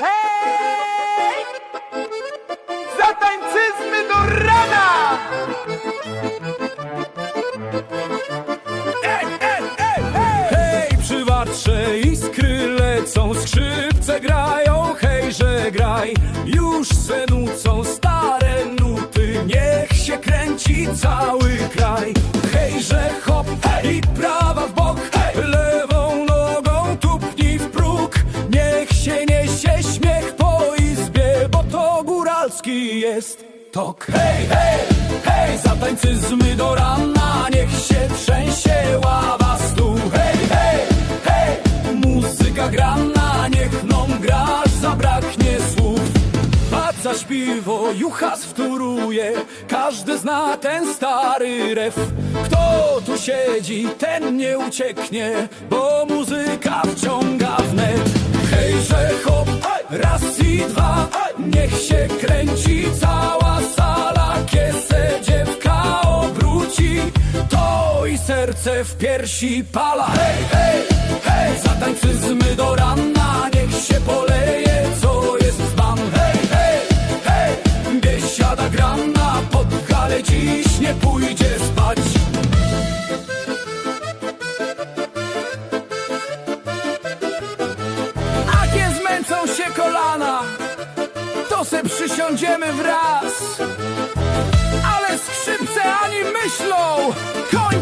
Hej! Zatańczyzmy do rana! Ej, ej, ej, ej! Hej, przy watrze iskry lecą, skrzypce grają, hejże graj. Już se nucą stare nuty, niech się kręci cały kraj. Hejże hop, hej, i prawa góralski jest tok. Hej, hej, hej, zatańcyzmy do rana, niech się trzęsie ława stół. Hej, hej, hej, muzyka grana, niech mną grasz, zabraknie słów. Paca śpiwo, juchas wtóruje, każdy zna ten stary ref. Kto tu siedzi, ten nie ucieknie, bo muzyka wciąga wnet. Cała sala, kiesę dziewka obróci, to i serce w piersi pala. Hej, hej, hej, zatańczyzmy do rana, niech się poleje, co jest dzban. Hej, hej, hej, biesiada grana, pod galę dziś nie pójdzie spać. A nie zmęczą się kolana, se przysiądziemy wraz. Ale skrzypce ani myślą granie.